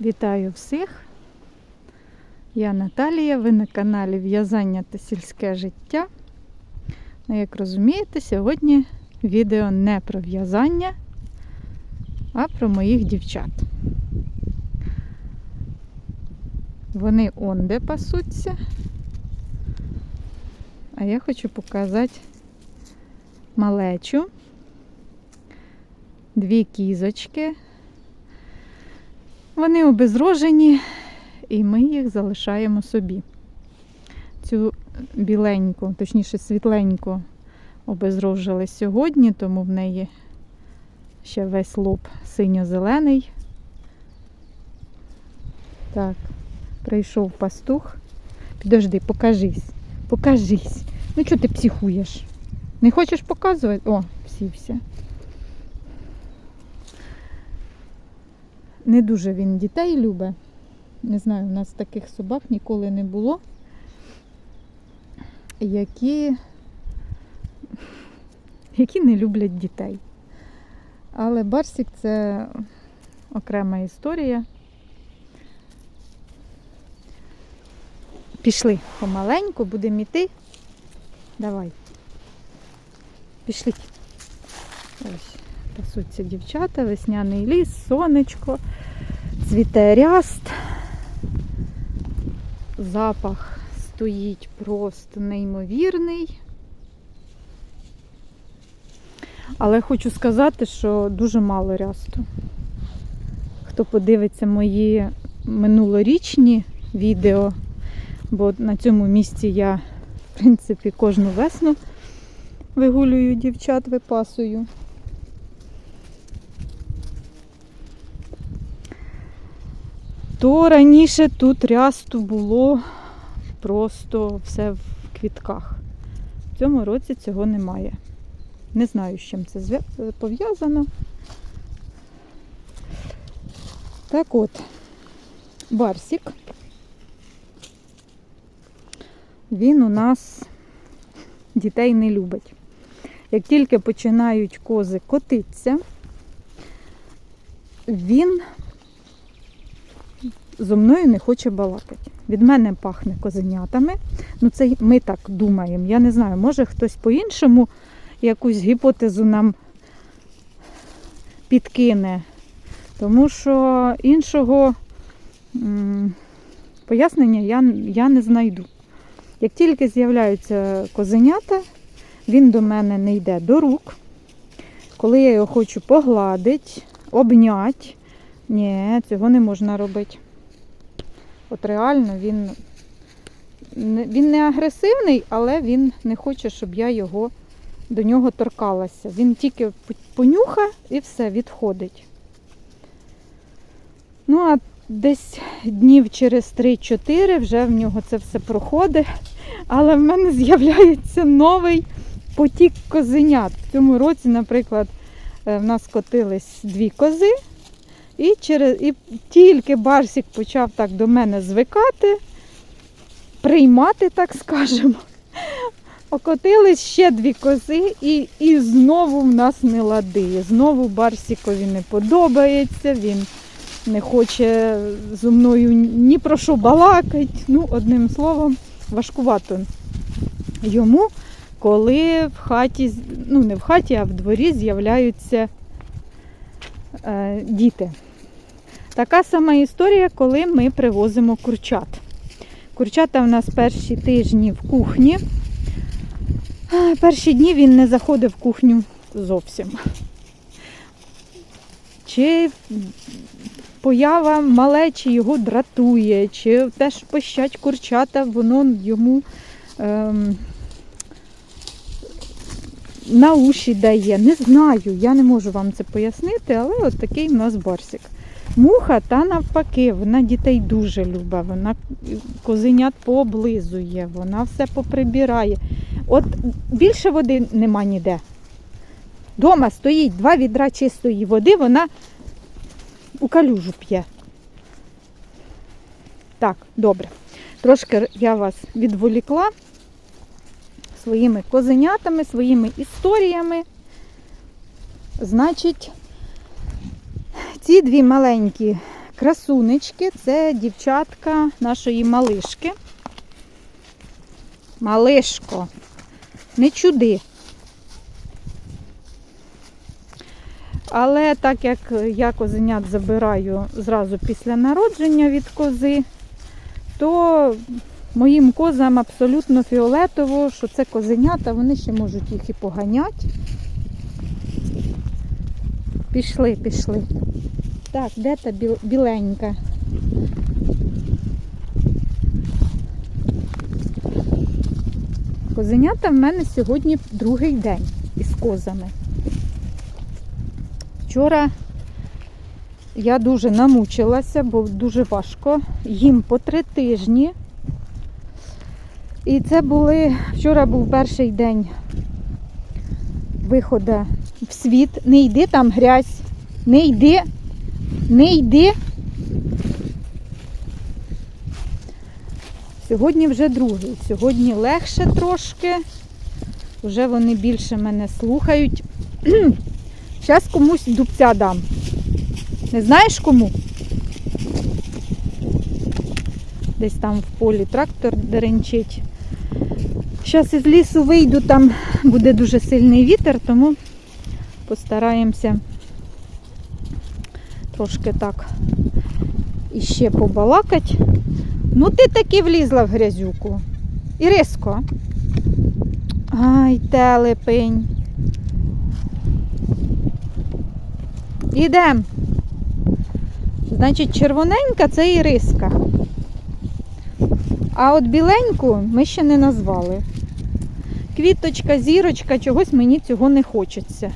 Вітаю всіх! Я Наталія, ви на каналі В'язання та сільське життя. Ну, як розумієте, сьогодні відео не про в'язання, а про моїх дівчат. Вони онде пасуться. А я хочу показати малечу, дві кізочки. Вони обезрожені, і ми їх залишаємо собі. Цю біленьку, точніше світленьку, обезрожили сьогодні, тому в неї ще весь лоб синьо-зелений. Так, прийшов пастух. Підожди, покажись, покажись. Ну чого ти психуєш? Не хочеш показувати? О, всівся. Не дуже він дітей любить. Не знаю, у нас таких собак ніколи не було, які, які не люблять дітей. Але Барсік це окрема історія. Пішли помаленьку, будемо йти. Давай. Пішли. Ось, пасуться дівчата, весняний ліс, сонечко, цвіте ряст. Запах стоїть просто неймовірний. Але хочу сказати, що дуже мало рясту. Хто подивиться мої минулорічні відео, бо на цьому місці я, в принципі, кожну весну вигулюю дівчат, випасую. То раніше тут рясту було просто все в квітках. В цьому році цього немає. Не знаю, з чим це пов'язано. Так от, Барсік. Він у нас дітей не любить. Як тільки починають кози котитися, він зо мною не хоче балакати. Від мене пахне козенятами. Ну, це ми так думаємо. Я не знаю, може хтось по-іншому якусь гіпотезу нам підкине. Тому що іншого м, пояснення я, я не знайду. Як тільки з'являються козенята, він до мене не йде до рук. Коли я його хочу погладити, обняти, ні, цього не можна робити. От реально він, він не агресивний, але він не хоче, щоб я його до нього торкалася. Він тільки понюха і все, відходить. Ну, а десь днів через 3-4 вже в нього це все проходить. Але в мене з'являється новий потік козенят. В цьому році, наприклад, е, в нас котились дві кози, і, через, і тільки Барсік почав так до мене звикати, приймати, так скажемо. Окотились ще дві кози, і, і знову в нас не лади. Знову Барсікові не подобається, він не хоче зі мною ні про що балакать. Ну, одним словом, важкувато йому, коли в хаті, ну не в хаті, а в дворі з'являються е, діти. Така сама історія, коли ми привозимо курчат. Курчата в нас перші тижні в кухні. Перші дні він не заходив в кухню зовсім. Чи поява малечі його дратує, чи теж пищать курчата, воно йому ем, на уші дає. Не знаю, я не можу вам це пояснити, але от такий в нас барсик. Муха та навпаки, вона дітей дуже любить, вона козенят пооблизує, вона все поприбирає. От більше води нема ніде. Дома стоїть два відра чистої води, вона у калюжу п'є. Так, добре. Трошки я вас відволікла своїми козенятами, своїми історіями. Значить, ці дві маленькі красунечки це дівчатка нашої малишки. Малишко, не чуди. Але так як я козенят забираю зразу після народження від кози, то моїм козам абсолютно фіолетово, що це козенята, вони ще можуть їх і поганяти. Пішли, пішли. Так, де та біленька? Козенята в мене сьогодні другий день із козами. Вчора я дуже намучилася, бо дуже важко. Їм по три тижні. І це були, вчора був перший день виходу в світ. Не йди там грязь, не йди, не йди. Сьогодні вже другий. Сьогодні легше трошки. Вже вони більше мене слухають. Зараз комусь дубця дам. Не знаєш кому? Десь там в полі трактор деренчить. Зараз із лісу вийду, там буде дуже сильний вітер, тому постараємося трошки так іще побалакать. Ну ти таки влізла в грязюку. Іриско. Ай, телепень. Ідем. Значить, червоненька це іриска. А от біленьку ми ще не назвали. Квіточка, зірочка, чогось мені цього не хочеться.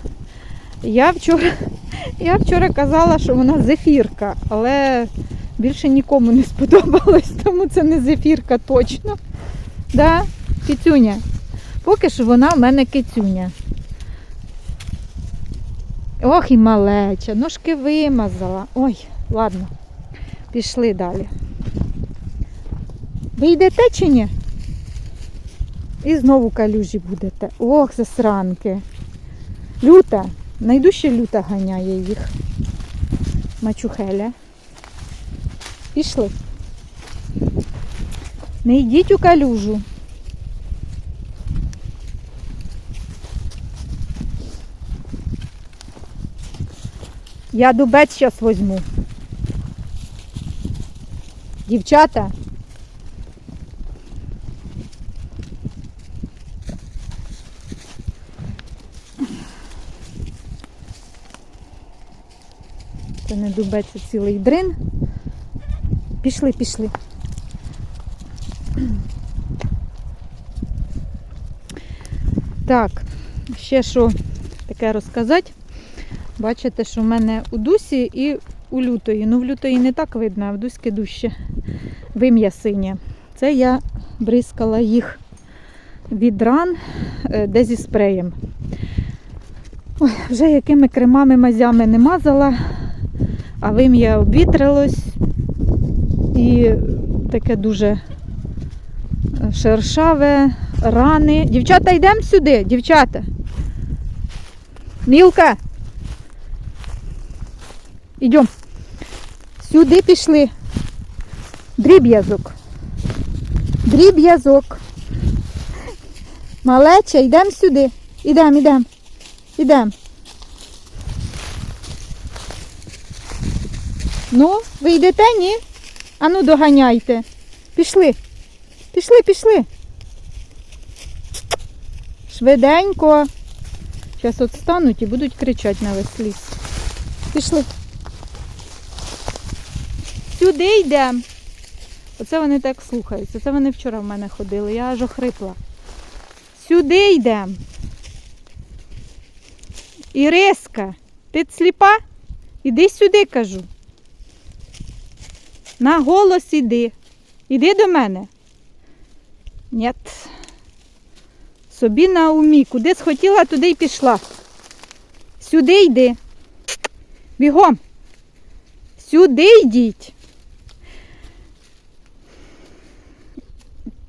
Я вчора, я вчора казала, що вона зефірка, але більше нікому не сподобалось, тому це не зефірка точно. Да? Кицюня. Поки що вона в мене кицюня. Ох і малеча, ножки вимазала. Ой, ладно, пішли далі. Ви йдете чи ні? І знову калюжі будете. Ох, засранки. Люта. Найду ще люта ганяє їх. Мачухеля. Пішли. Не йдіть у калюжу. Я дубець зараз возьму. Дівчата. Це не дубець, це цілий дрин. Пішли, пішли. Так, ще що таке розказати. Бачите, що в мене у дусі і у лютої. Ну, в лютої не так видно, а в дуськи дужче вим'я синє. Це я бризкала їх від ран, е, де зі спреєм. Ой, вже якими кремами мазями не мазала, а вим'я обвітрилось і таке дуже е, шершаве, рани. Дівчата, йдемо сюди, дівчата. Мілка. Ідемо. Сюди пішли. Дріб'язок. Дріб'язок. Малеча, йдемо сюди. Ідемо, ідемо. Ідемо. Ну, ви йдете, ні? Ану, доганяйте. Пішли. Пішли, пішли. Швиденько. Зараз от стануть і будуть кричати на весь ліс. Пішли. Сюди йдемо. Оце вони так слухаються. Це вони вчора в мене ходили, я аж охрипла. Сюди йдемо. Іриска, ти сліпа? Іди сюди, кажу. На голос іди. Іди до мене. Ні. Собі на умі. Куди схотіла, туди й пішла. Сюди йди. Бігом. Сюди йдіть.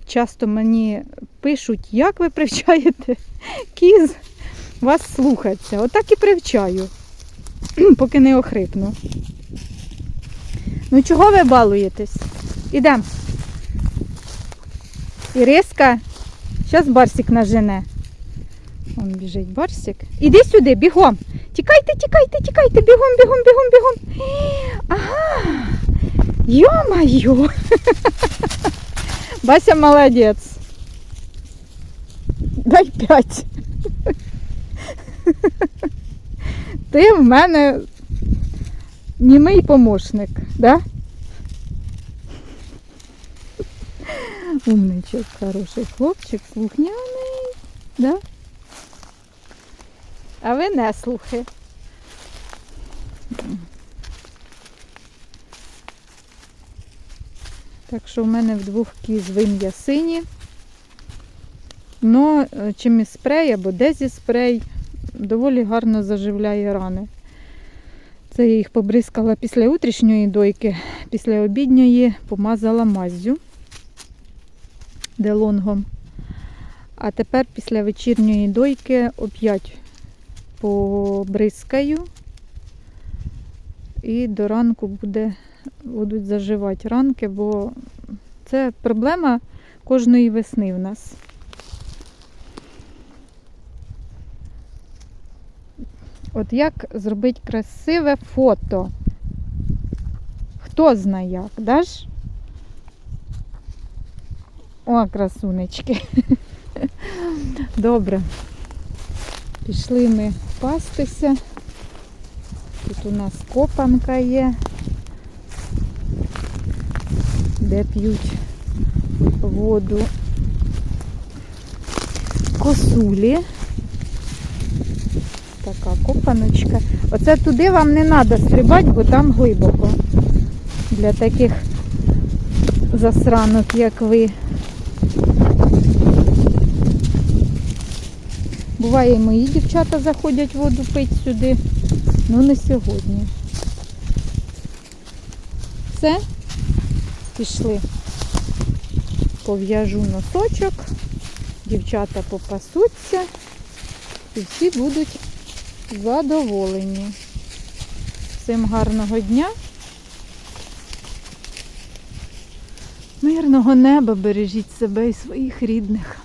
Часто мені пишуть, як ви привчаєте кіз вас слухатися. Отак і привчаю, поки не охрипну. Ну чого ви балуєтесь? Ідем. Іриска, зараз Барсик нажене. Он біжить Барсик. Іди сюди, бігом. Тікайте, тікайте, тікайте, бігом, бігом, бігом, бігом. Ага. Йо-майо. Бася молодець. Дай п'ять. Ти в мене німий помощник, да? Умничок, хороший хлопчик, слухняний, да? А ви не слухи. Так що в мене в двох кіз вим'я сині. Но е, чимось спрей або дезі спрей доволі гарно заживляє рани. Це я їх побризкала після утрішньої дойки, після обідньої помазала маззю делонгом. А тепер після вечірньої дойки оп'ять побризкаю. І до ранку буде, будуть заживати ранки, бо це проблема кожної весни в нас. От як зробити красиве фото? Хто знає як, даш? О, красунечки. Добре. Пішли ми пастися. Тут у нас копанка є, де п'ють воду косулі. Копаночка. Оце туди вам не треба стрибати, бо там глибоко. Для таких засранок, як ви. Буває, і мої дівчата заходять воду пити сюди. Ну не сьогодні. Все, пішли. Пов'яжу носочок, дівчата попасуться і всі будуть задоволені. Всім гарного дня. Мирного неба бережіть себе і своїх рідних.